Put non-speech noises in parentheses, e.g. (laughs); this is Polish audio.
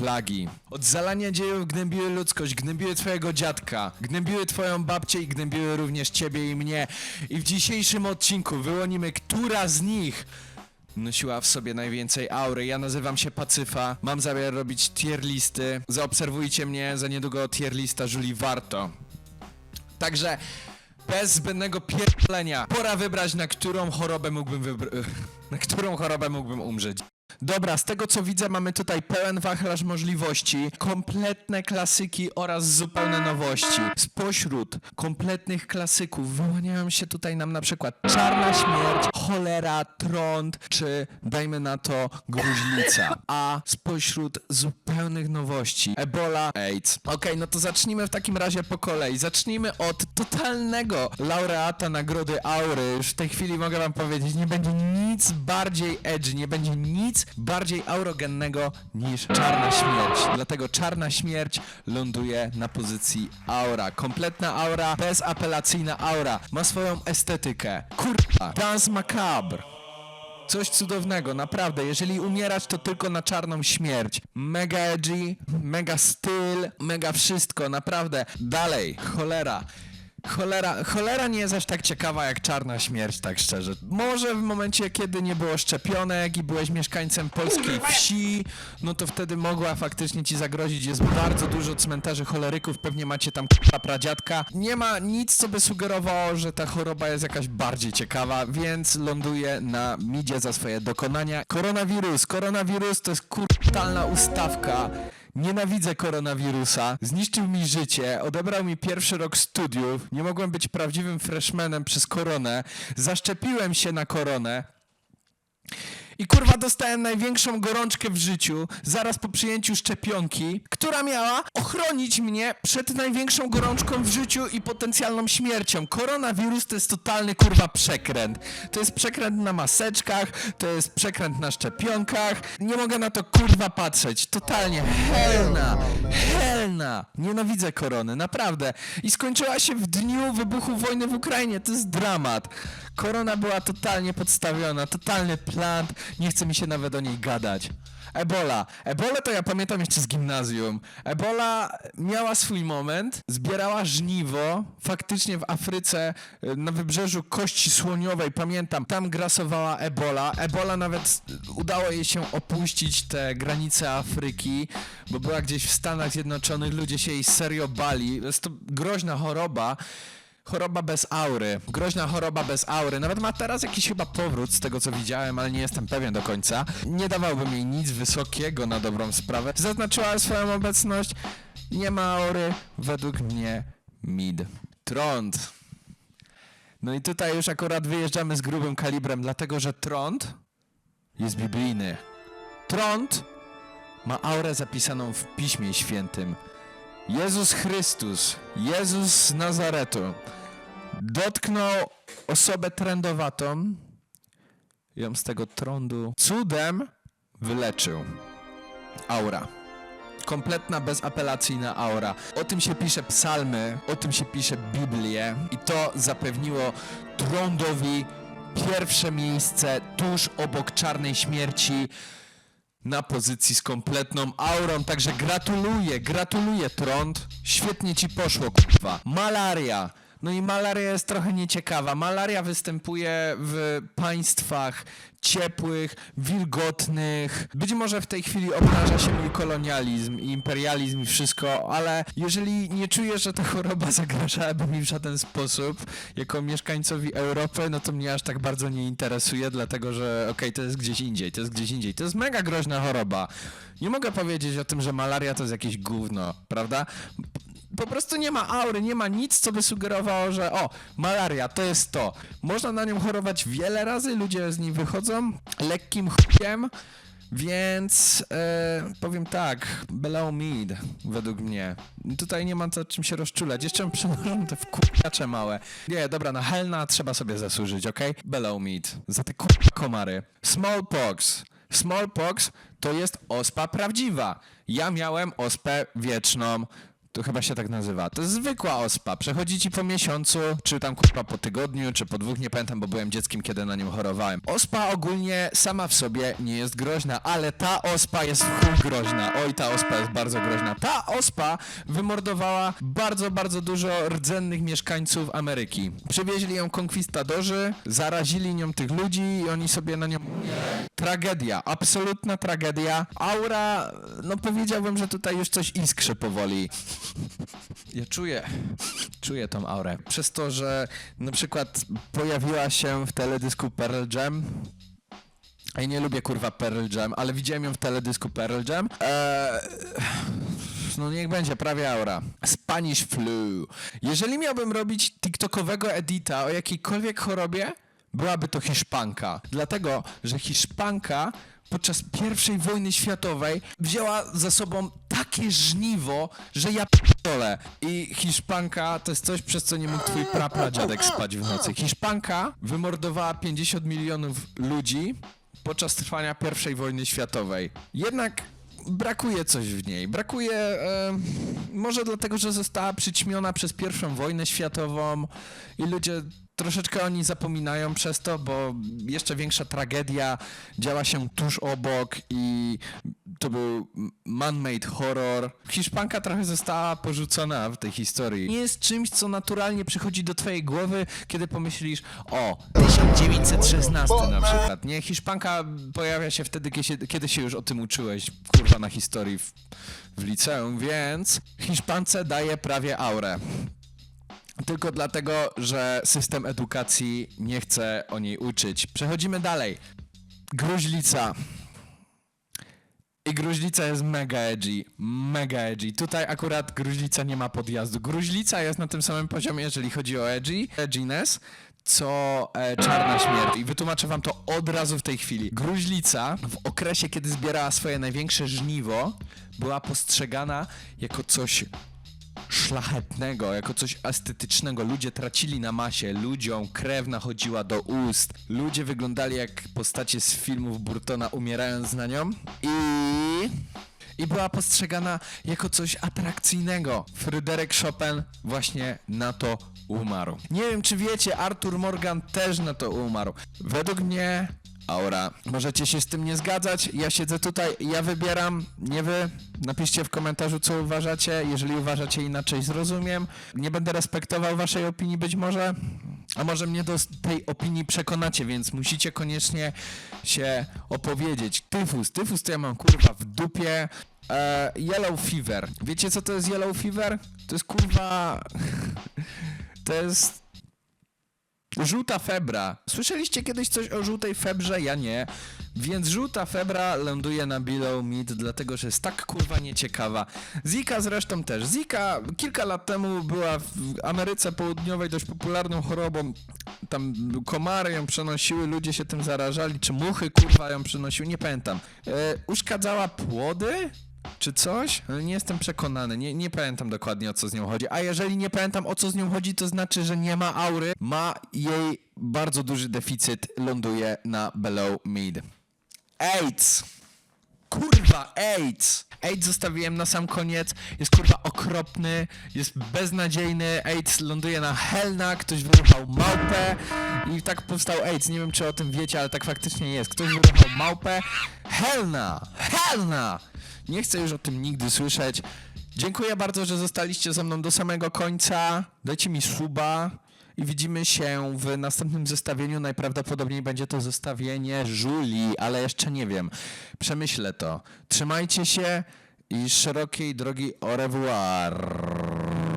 plagi. Od zalania dziejów gnębiły ludzkość, gnębiły twojego dziadka, gnębiły twoją babcię i gnębiły również ciebie i mnie. I w dzisiejszym odcinku wyłonimy, która z nich nosiła w sobie najwięcej aury. Ja nazywam się Pacyfa, mam zamiar robić tier listy. Zaobserwujcie mnie, za niedługo tier lista Żuli warto. Także bez zbędnego pierdolenia pora wybrać na którą chorobę mógłbym wybr- (laughs) na którą chorobę mógłbym umrzeć. Dobra, z tego co widzę mamy tutaj pełen wachlarz możliwości, kompletne klasyki oraz zupełne nowości. Spośród kompletnych klasyków wyłaniają się tutaj nam na przykład Czarna Śmierć, Cholera, Trąd, czy dajmy na to Gruźlica. A spośród zupełnych nowości Ebola, AIDS. Okej, no to zacznijmy w takim razie po kolei. Zacznijmy od totalnego laureata nagrody Aury. Już w tej chwili mogę wam powiedzieć, nie będzie nic bardziej edgy, nie będzie nic bardziej aurogennego niż Czarna Śmierć. Dlatego Czarna Śmierć ląduje na pozycji aura. Kompletna aura, bezapelacyjna aura. Ma swoją estetykę. Kurwa, Dance Macabre. Coś cudownego, naprawdę. Jeżeli umierać, to tylko na czarną śmierć. Mega edgy, mega styl, mega wszystko, naprawdę. Dalej, cholera. Cholera, cholera nie jest aż tak ciekawa jak czarna śmierć, tak szczerze. Może w momencie, kiedy nie było szczepionek i byłeś mieszkańcem polskiej wsi, no to wtedy mogła faktycznie ci zagrozić. Jest bardzo dużo cmentarzy choleryków, pewnie macie tam k***a pradziadka. Nie ma nic, co by sugerowało, że ta choroba jest jakaś bardziej ciekawa, więc ląduje na midzie za swoje dokonania. Koronawirus, koronawirus to jest kurtalna ustawka. Nienawidzę koronawirusa. Zniszczył mi życie, odebrał mi pierwszy rok studiów. Nie mogłem być prawdziwym freshmanem przez koronę. Zaszczepiłem się na koronę. I kurwa dostałem największą gorączkę w życiu zaraz po przyjęciu szczepionki, która miała ochronić mnie przed największą gorączką w życiu i potencjalną śmiercią. Koronawirus to jest totalny kurwa przekręt. To jest przekręt na maseczkach, to jest przekręt na szczepionkach. Nie mogę na to kurwa patrzeć. Totalnie helna, helna. Nienawidzę korony, naprawdę. I skończyła się w dniu wybuchu wojny w Ukrainie. To jest dramat. Korona była totalnie podstawiona, totalny plant, nie chce mi się nawet o niej gadać. Ebola. Ebola to ja pamiętam jeszcze z gimnazjum. Ebola miała swój moment, zbierała żniwo, faktycznie w Afryce, y, na wybrzeżu Kości Słoniowej, pamiętam, tam grasowała Ebola. Ebola nawet udało jej się opuścić te granice Afryki, bo była gdzieś w Stanach Zjednoczonych, ludzie się jej serio bali. Jest to groźna choroba. Choroba bez aury. Groźna choroba bez aury. Nawet ma teraz jakiś chyba powrót z tego co widziałem, ale nie jestem pewien do końca. Nie dawałbym jej nic wysokiego na dobrą sprawę. Zaznaczyła swoją obecność. Nie ma aury. Według mnie mid. Trąd. No i tutaj już akurat wyjeżdżamy z grubym kalibrem, dlatego że trąd jest biblijny. Trąd ma aurę zapisaną w Piśmie Świętym. Jezus Chrystus, Jezus z Nazaretu, dotknął osobę trędowatą, ją z tego trądu cudem wyleczył. Aura. Kompletna, bezapelacyjna aura. O tym się pisze psalmy, o tym się pisze Biblię i to zapewniło trądowi pierwsze miejsce tuż obok czarnej śmierci na pozycji z kompletną aurą, także gratuluję, gratuluję Trąd. Świetnie ci poszło, kurwa. Malaria. No i malaria jest trochę nieciekawa. Malaria występuje w państwach ciepłych, wilgotnych. Być może w tej chwili obnaża się mój kolonializm i imperializm i wszystko, ale jeżeli nie czuję, że ta choroba (laughs) zagrażałaby mi w żaden sposób, jako mieszkańcowi Europy, no to mnie aż tak bardzo nie interesuje, dlatego że okej, to jest gdzieś indziej, to jest gdzieś indziej. To jest mega groźna choroba. Nie mogę powiedzieć o tym, że malaria to jest jakieś gówno, prawda? Po prostu nie ma aury, nie ma nic, co by sugerowało, że o, malaria, to jest to. Można na nią chorować wiele razy, ludzie z niej wychodzą lekkim chujem, więc e, powiem tak, below mid, według mnie. Tutaj nie ma co czym się rozczulać. Jeszcze przenoszą te wkurwiacze małe. Nie, dobra, na Helna trzeba sobie zasłużyć, okej? Below mid, za te kurwa komary. Smallpox. Smallpox to jest ospa prawdziwa. Ja miałem ospę wieczną. To chyba się tak nazywa. To jest zwykła ospa. Przechodzi ci po miesiącu, czy tam kurwa po tygodniu, czy po dwóch, nie pamiętam, bo byłem dzieckiem, kiedy na nią chorowałem. Ospa ogólnie sama w sobie nie jest groźna, ale ta ospa jest w chuj groźna. Oj, ta ospa jest bardzo groźna. Ta ospa wymordowała bardzo, bardzo dużo rdzennych mieszkańców Ameryki. Przywieźli ją konkwistadorzy, zarazili nią tych ludzi i oni sobie na nią... Tragedia, absolutna tragedia. Aura, no powiedziałbym, że tutaj już coś iskrzy powoli. Ja czuję, czuję tą aurę. Przez to, że na przykład pojawiła się w teledysku Pearl Jam. Ja nie lubię kurwa Pearl Jam, ale widziałem ją w teledysku Pearl Jam. Eee, no niech będzie prawie aura. Spanish flu. Jeżeli miałbym robić TikTokowego edita o jakiejkolwiek chorobie, byłaby to Hiszpanka. Dlatego, że Hiszpanka podczas I wojny światowej wzięła za sobą takie żniwo, że ja p***dolę. I Hiszpanka to jest coś, przez co nie mógł twój prapradziadek spać w nocy. Hiszpanka wymordowała 50 milionów ludzi podczas trwania I wojny światowej. Jednak brakuje coś w niej. Brakuje e, może dlatego, że została przyćmiona przez pierwszą wojnę światową i ludzie troszeczkę o niej zapominają przez to, bo jeszcze większa tragedia działa się tuż obok i to był man-made horror. Hiszpanka trochę została porzucona w tej historii. Nie jest czymś, co naturalnie przychodzi do twojej głowy, kiedy pomyślisz o 1916 na przykład. Nie, Hiszpanka pojawia się wtedy, kiedy się już o tym uczyłeś, kurwa, na historii w, w liceum, więc Hiszpance daje prawie aurę. Tylko dlatego, że system edukacji nie chce o niej uczyć. Przechodzimy dalej. Gruźlica. I gruźlica jest mega edgy, mega edgy. Tutaj akurat gruźlica nie ma podjazdu. Gruźlica jest na tym samym poziomie, jeżeli chodzi o edgy, edginess, co e, czarna śmierć. I wytłumaczę wam to od razu w tej chwili. Gruźlica w okresie, kiedy zbierała swoje największe żniwo, była postrzegana jako coś szlachetnego, jako coś estetycznego. Ludzie tracili na masie, ludziom krew nachodziła do ust. Ludzie wyglądali jak postacie z filmów Burtona umierając na nią i... I była postrzegana jako coś atrakcyjnego. Fryderyk Chopin właśnie na to umarł. Nie wiem, czy wiecie, Arthur Morgan też na to umarł. Według mnie Aura. Możecie się z tym nie zgadzać. Ja siedzę tutaj, ja wybieram, nie wy. Napiszcie w komentarzu, co uważacie. Jeżeli uważacie inaczej, zrozumiem. Nie będę respektował waszej opinii być może. A może mnie do tej opinii przekonacie, więc musicie koniecznie się opowiedzieć. Tyfus, tyfus to ja mam kurwa w dupie. E, yellow fever. Wiecie co to jest yellow fever? To jest kurwa... (laughs) to jest Żółta febra. Słyszeliście kiedyś coś o żółtej febrze? Ja nie. Więc żółta febra ląduje na Below Mid, dlatego że jest tak kurwa nieciekawa. Zika zresztą też. Zika kilka lat temu była w Ameryce Południowej dość popularną chorobą. Tam komary ją przenosiły, ludzie się tym zarażali, czy muchy kurwa ją przenosiły, nie pamiętam. E, uszkadzała płody? Czy coś? Nie jestem przekonany, nie, nie pamiętam dokładnie o co z nią chodzi. A jeżeli nie pamiętam o co z nią chodzi, to znaczy, że nie ma aury, ma jej bardzo duży deficyt, ląduje na below mid. AIDS! Kurwa, AIDS! AIDS zostawiłem na sam koniec, jest kurwa okropny, jest beznadziejny, AIDS ląduje na Helna, ktoś wyruchał małpę i tak powstał AIDS, nie wiem czy o tym wiecie, ale tak faktycznie jest. Ktoś wyruchał małpę, Helna! Helna! Nie chcę już o tym nigdy słyszeć. Dziękuję bardzo, że zostaliście ze mną do samego końca. Dajcie mi suba i widzimy się w następnym zestawieniu. Najprawdopodobniej będzie to zestawienie Żuli, ale jeszcze nie wiem. Przemyślę to. Trzymajcie się i szerokiej drogi au revoir.